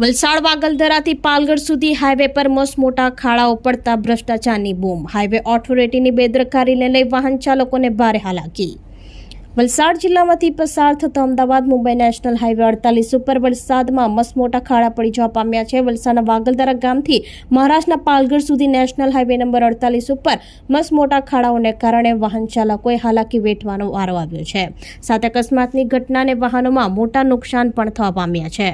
વલસાડ વાગલધરાથી પાલગઢ સુધી હાઈવે પર મોટા ખાડાઓ પડતા ભ્રષ્ટાચારની બૂમ. હાઈવે ઓથોરિટીની બેદરકારીને લઈ વાહન ચાલકોને ભારે હાલાકી. વલસાડ જિલ્લામાંથી પસાર થતો અમદાવાદ મુંબઈ નેશનલ હાઈવે અડતાલીસ ઉપર વરસાદમાં મસમોટા ખાડા પડી જવા પામ્યા છે. વલસાડના વાગલધરા ગામથી મહારાષ્ટ્રના પાલગઢ સુધી નેશનલ હાઈવે નંબર અડતાલીસ ઉપર મસ્ત મોટા ખાડાઓને કારણે વાહન ચાલકોએ હાલાકી વેઠવાનો વારો આવ્યો છે. સાથે અકસ્માતની ઘટનાને વાહનોમાં મોટા નુકસાન પણ થવા પામ્યા છે.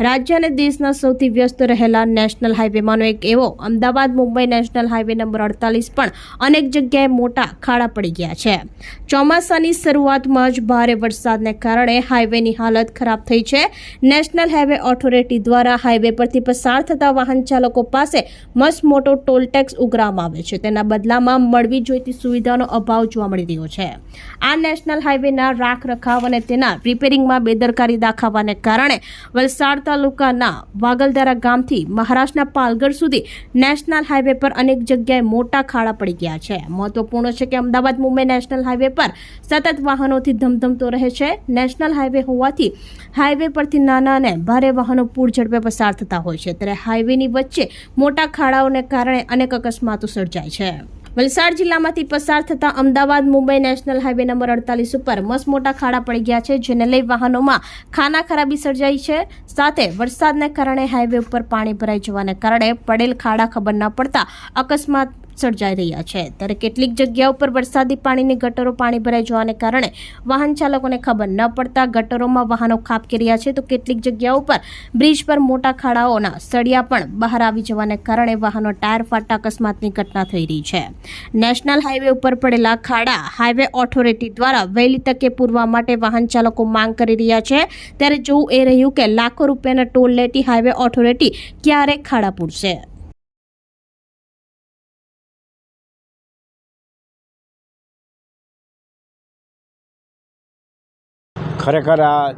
રાજ્ય અને દેશના સૌથી વ્યસ્ત રહેલા નેશનલ હાઈવેમાંનો એક એવો, Ahmedabad Mumbai national highway number અડતાલીસ પણ અનેક જગ્યાએ મોટા ખાડા પડી ગયા છે. ચોમાસાની શરૂઆતમાં જ ભારે વરસાદને કારણે હાઈવેની હાલત ખરાબ થઈ છે. નેશનલ હાઈવે ઓથોરિટી દ્વારા હાઈવે પરથી પસાર થતા વાહન ચાલકો પાસે મસ્ત મોટો ટોલ ટેક્સ ઉઘરાવવામાં આવે છે. તેના બદલામાં મળવી જોઈતી સુવિધાનો અભાવ જોવા મળી રહ્યો છે. આ નેશનલ હાઈવેના રાખ રખાવ અને તેના રિપેરિંગમાં બેદરકારી દાખવવાને કારણે વલસાડ તાલુકાના વાગલધારા ગામથી મહારાષ્ટ્રના પાલગઢ સુધી નેશનલ હાઈવે પર અનેક જગ્યાએ મોટા ખાડા પડી ગયા છે. મહત્વપૂર્ણ છે કે અમદાવાદ, મુંબઈ નેશનલ હાઈવે પર સતત વાહનોથી ધમધમતો રહે છે. નેશનલ હાઈવે હોવાથી હાઈવે પરથી નાના અને ભારે વાહનો પૂર ઝડપે પસાર થતા હોય છે. ત્યારે હાઈવેની વચ્ચે મોટા ખાડાઓને કારણે અનેક અકસ્માતો સર્જાય છે. વલસાડ જિલ્લામાંથી પસાર થતા Ahmedabad Mumbai national highway number અડતાલીસ ઉપર મસમોટા મોટા ખાડા પડી ગયા છે, જેને લઈ વાહનોમાં ખાના ખરાબી સર્જાઈ છે. સાથે વરસાદને કારણે હાઈવે ઉપર પાણી ભરાઈ જવાને કારણે પડેલ ખાડા ખબર ન પડતા અકસ્માત સર્જાઈ રહ્યા છે. ત્યારે કેટલીક જગ્યાઓ પર વરસાદી પાણીની ગટરો પાણી ભરાઈ જવાને કારણે વાહન ચાલકોને ખબર ન પડતા ગટરોમાં વાહનો ખાબકી રહ્યા છે. તો કેટલીક જગ્યાઓ પર બ્રિજ પર મોટા ખાડાઓના સળિયા પણ બહાર આવી જવાને કારણે વાહનો ટાયર ફાટતા અકસ્માતની ઘટના થઈ રહી છે. નેશનલ હાઈવે ઉપર પડેલા ખાડા હાઈવે ઓથોરિટી દ્વારા વહેલી તકે પૂરવા માટે વાહન ચાલકો માંગ કરી રહ્યા છે. ત્યારે જોવું એ રહ્યું કે લાખો રૂપિયાના ટોલ લેતી હાઈવે ઓથોરિટી ક્યારે ખાડા પૂરશે. ખરેખર આ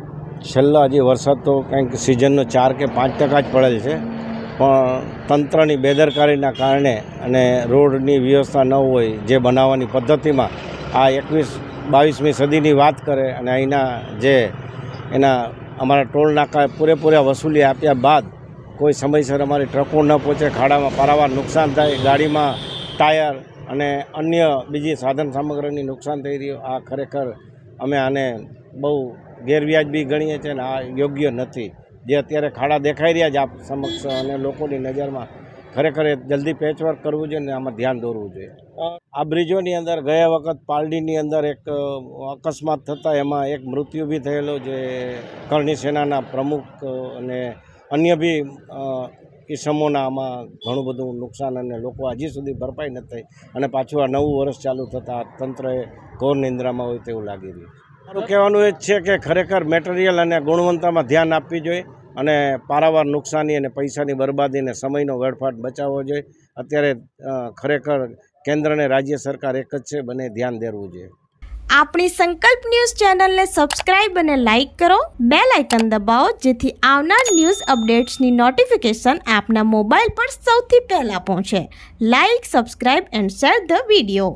છેલ્લા હજી વરસાદ તો કંઈક સિઝનનો ચાર કે પાંચ ટકા જ પડેલ છે. પણ તંત્રની બેદરકારીના કારણે અને રોડની વ્યવસ્થા ન હોય જે બનાવવાની પદ્ધતિમાં આ એકવીસ, બાવીસમી સદીની વાત કરે અને અહીંના જે એના અમારા ટોલ નાકા પૂરેપૂરા વસૂલી આપ્યા બાદ કોઈ સમયસર અમારી ટ્રકો ન પહોંચે, ખાડામાં પારાવાર નુકસાન થાય, ગાડીમાં ટાયર અને અન્ય બીજી સાધન સામગ્રીની નુકસાન થઈ રહ્યું, આ ખરેખર અમે આને બહુ ગેરવ્યાજબી ગણીએ છીએ ને આ યોગ્ય નથી. જે અત્યારે ખાડા દેખાઈ રહ્યા છે આપ સમક્ષ અને લોકોની નજરમાં ખરેખર જલ્દી પેચવર્ક કરવું જોઈએ ને આમાં ધ્યાન દોરવું જોઈએ. આ બ્રિજોની અંદર ગયા વખત પાલડીની અંદર એક અકસ્માત થતાં એમાં એક મૃત્યુ બી થયેલો જે કરણી સેનાના પ્રમુખ અને અન્ય બી અ, આમાં ઘણું બધું નુકસાન અને લોકો હજી સુધી ભરપાઈ નથી થઈ અને પાછું આ નવું વર્ષ ચાલુ થતાં તંત્રએ ઘોર નિંદ્રામાં હોય તેવું લાગી રહ્યું મારું કહેવાનું એ જ છે કે ખરેખર મેટેરિયલ અને ગુણવત્તામાં ધ્યાન આપવી જોઈએ અને પારાવાર નુકસાની અને પૈસાની બરબાદી અને સમયનો વેડફાટ બચાવવો જોઈએ. અત્યારે ખરેખર કેન્દ્ર અને રાજ્ય સરકાર એક જ છે, બને ધ્યાન દેવું જોઈએ. આપણી સંકલ્પ ન્યૂઝ ચેનલને સબસ્ક્રાઇબ અને લાઇક કરો. બે લાઇકન દબાવો, જેથી આવનાર ન્યૂઝ અપડેટ્સની નોટિફિકેશન આપના મોબાઈલ પર સૌથી પહેલાં પહોંચે. Like, subscribe and share the video.